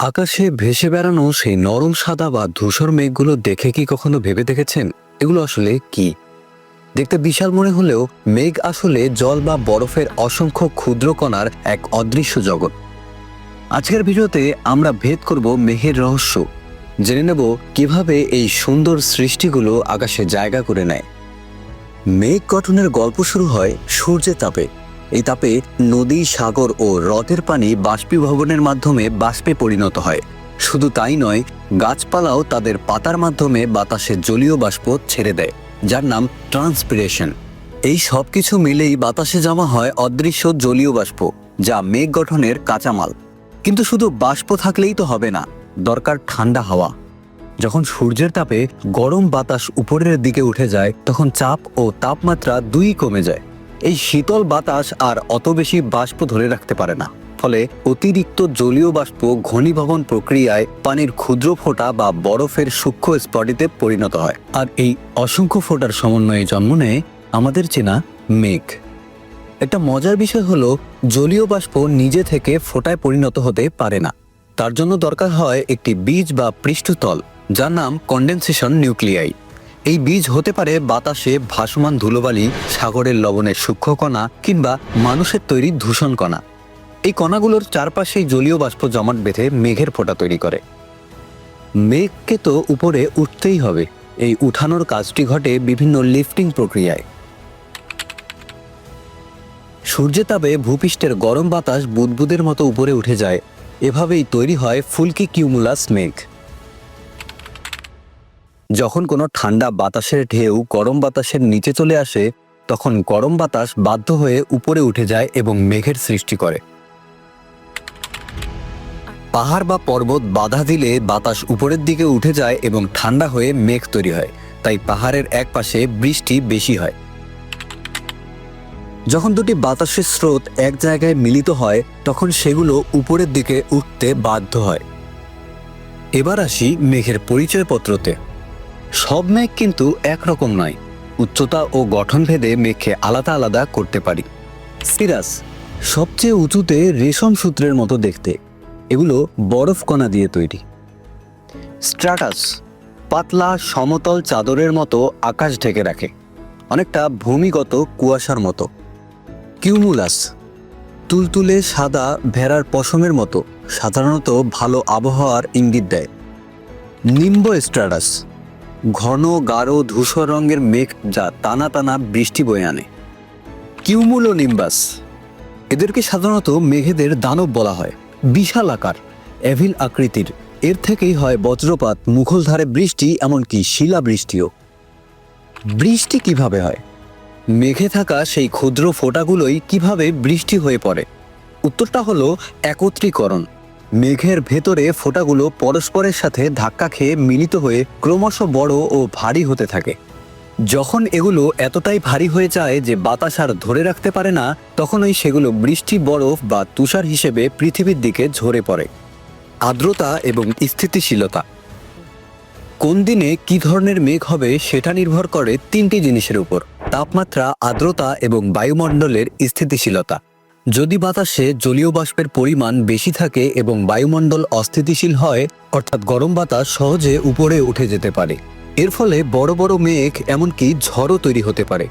আকাশে ভেসে বেড়ানো সেই নরম সাদা বা ধূসর মেঘগুলো দেখে কি কখনো ভেবে দেখেছেন? এগুলো আসলে কি? দেখতে বিশাল মনে হলেও মেঘ আসলে জল বা বরফের অসংখ্য ক্ষুদ্র কণার এক অদৃশ্য জগৎ। আজকের ভিডিওতে আমরা ভেদ করব মেঘের রহস্য। জেনে নেব কীভাবে এই সুন্দর সৃষ্টিগুলো আকাশে জায়গা করে নেয়। মেঘ গঠনের গল্প শুরু হয় সূর্যের তাপে। এই তাপে নদী, সাগর ও হ্রদের পানি বাষ্পীভবনের মাধ্যমে বাষ্পে পরিণত হয়। শুধু তাই নয়, গাছপালাও তাদের পাতার মাধ্যমে বাতাসে জলীয় বাষ্প ছেড়ে দেয়, যার নাম ট্রান্সপিরেশন। এই সব কিছু মিলেই বাতাসে জমা হয় অদৃশ্য জলীয় বাষ্প, যা মেঘ গঠনের কাঁচামাল। কিন্তু শুধু বাষ্প থাকলেই তো হবে না, দরকার ঠান্ডা হাওয়া। যখন সূর্যের তাপে গরম বাতাস উপরের দিকে উঠে যায়, তখন চাপ ও তাপমাত্রা দুই কমে যায়। এই শীতল বাতাস আর অত বেশি বাষ্প ধরে রাখতে পারে না। ফলে অতিরিক্ত জলীয় বাষ্প ঘনীভবন প্রক্রিয়ায় পানির ক্ষুদ্র ফোঁটা বা বরফের সূক্ষ্ম স্পটিতে পরিণত হয়। আর এই অসংখ্য ফোঁটার সমন্বয়ে জন্ম নেয় আমাদের চেনা মেঘ। একটা মজার বিষয় হলো, জলীয় বাষ্প নিজে থেকে ফোঁটায় পরিণত হতে পারে না। তার জন্য দরকার হয় একটি বীজ বা পৃষ্ঠতল, যার নাম কন্ডেনসেশন নিউক্লিয়াই এই বীজ হতে পারে বাতাসে ভাসমান ধুলোবালি, সাগরের লবণের সূক্ষ্ম কণা কিংবা মানুষের তৈরি দূষণ কণা। এই কণাগুলোর চারপাশেই জলীয় বাষ্প জমাট বেঁধে মেঘের ফোঁটা তৈরি করে। মেঘকে তো উপরে উঠতেই হবে। এই উঠানোর কাজটি ঘটে বিভিন্ন লিফটিং প্রক্রিয়ায়। সূর্যের তাপে ভূপৃষ্ঠের গরম বাতাস বুদবুদের মতো উপরে উঠে যায়। এভাবেই তৈরি হয় ফুলকি কিউমুলাস মেঘ। যখন কোনো ঠান্ডা বাতাসের ঢেউ গরম বাতাসের নিচে চলে আসে, তখন গরম বাতাস বাধ্য হয়ে উপরে উঠে যায় এবং মেঘের সৃষ্টি করে। পাহাড় বা পর্বত বাধা দিলে বাতাস উপরের দিকে উঠে যায় এবং ঠান্ডা হয়ে মেঘ তৈরি হয়, তাই পাহাড়ের এক পাশে বৃষ্টি বেশি হয়। যখন দুটি বাতাসের স্রোত এক জায়গায় মিলিত হয়, তখন সেগুলো উপরের দিকে উঠতে বাধ্য হয়। এবার আসি মেঘের পরিচয়পত্রতে। সব মেঘ কিন্তু একরকম নয়। উচ্চতা ও গঠন ভেদে মেঘকে আলাদা আলাদা করতে পারি। সিরাস, সবচেয়ে উঁচুতে রেশম সূত্রের মতো দেখতে। এগুলো বরফ কণা দিয়ে তৈরি। স্ট্রাটাস, পাতলা সমতল চাদরের মতো আকাশ ঢেকে রাখে। অনেকটা ভূমিগত কুয়াশার মতো। কিউমুলাস, তুলতুলে সাদা ভেড়ার পশমের মতো, সাধারণত ভালো আবহাওয়ার ইঙ্গিত দেয়। নিম্ব স্ট্রাটাস ঘন, গাঢ়, ধূসর রঙের মেঘ যা টানা টানা বৃষ্টি বয়ে আনে। কিউমুলো নিম্বাস এদেরকে সাধারণত মেঘেদের দানব বলা হয়। বিশাল আকার, এভিল আকৃতির। এর থেকেই হয় বজ্রপাত মুখলধারে বৃষ্টি, এমনকি শিলা বৃষ্টিও বৃষ্টি কীভাবে হয়? মেঘে থাকা সেই ক্ষুদ্র ফোঁটাগুলোই কীভাবে বৃষ্টি হয়ে পড়ে? উত্তরটা হলো একত্রীকরণ। মেঘের ভেতরে ফোঁটাগুলো পরস্পরের সাথে ধাক্কা খেয়ে মিলিত হয়ে ক্রমশ বড় ও ভারী হতে থাকে। যখন এগুলো এতটাই ভারী হয়ে যায় যে বাতাস আর ধরে রাখতে পারে না, তখনই সেগুলো বৃষ্টি, বরফ বা তুষার হিসেবে পৃথিবীর দিকে ঝরে পড়ে। আর্দ্রতা এবং স্থিতিশীলতা। কোন দিনে কি ধরনের মেঘ হবে সেটা নির্ভর করে তিনটি জিনিসের উপর। তাপমাত্রা, আর্দ্রতা এবং বায়ুমণ্ডলের স্থিতিশীলতা। যদি বাতাসে জলীয় বাষ্পের পরিমাণ বেশি থাকে এবং বায়ুমণ্ডল অস্থিতিশীল হয়, অর্থাৎ গরম বাতাস সহজে উপরে উঠে যেতে পারে। এর ফলে বড় বড় মেঘ, এমনকি ঝড়ও তৈরি হতে পারে।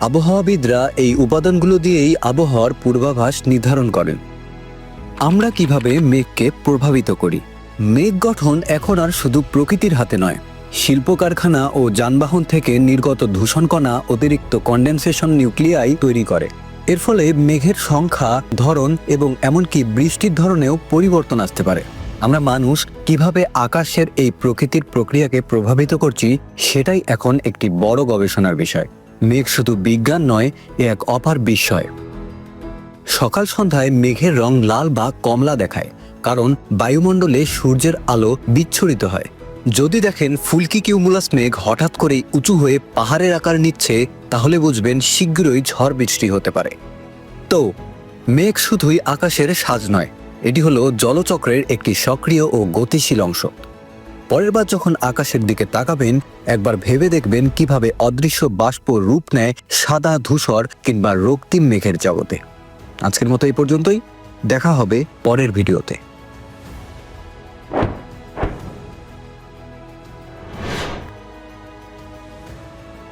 আবহাওয়াবিদরা এই উপাদানগুলো দিয়েই আবহাওয়ার পূর্বাভাস নির্ধারণ করেন। আমরা কীভাবে মেঘকে প্রভাবিত করি? মেঘ গঠন এখন আর শুধু প্রকৃতির হাতে নয়। শিল্প কারখানা ও যানবাহন থেকে নির্গত দূষণকণা অতিরিক্ত কন্ডেনসেশন নিউক্লিয়াই তৈরি করে। এর ফলে মেঘের সংখ্যা, ধরন এবং এমনকি বৃষ্টির ধরনেও পরিবর্তন আসতে পারে। আমরা মানুষ কীভাবে আকাশের এই প্রকৃতির প্রক্রিয়াকে প্রভাবিত করছি, সেটাই এখন একটি বড় গবেষণার বিষয়। মেঘ শুধু বিজ্ঞান নয়, এ এক অপার বিস্ময়। সকাল সন্ধ্যায় মেঘের রং লাল বা কমলা দেখায়, কারণ বায়ুমণ্ডলে সূর্যের আলো বিচ্ছুরিত হয়। যদি দেখেন ফুলকি কিউমুলাস মেঘ হঠাৎ করেই উঁচু হয়ে পাহাড়ের আকার নিচ্ছে, তাহলে বুঝবেন শীঘ্রই ঝড় বৃষ্টি হতে পারে। তো, মেঘ শুধুই আকাশের সাজ নয়, এটি হলো জলচক্রের একটি সক্রিয় ও গতিশীল অংশ। পরের বার যখন আকাশের দিকে তাকাবেন, একবার ভেবে দেখবেন কীভাবে অদৃশ্য বাষ্প রূপ নেয় সাদা ধূসর কিংবা রক্তিম মেঘের জগতে। আজকের মতো এই পর্যন্তই, দেখা হবে পরের ভিডিওতে।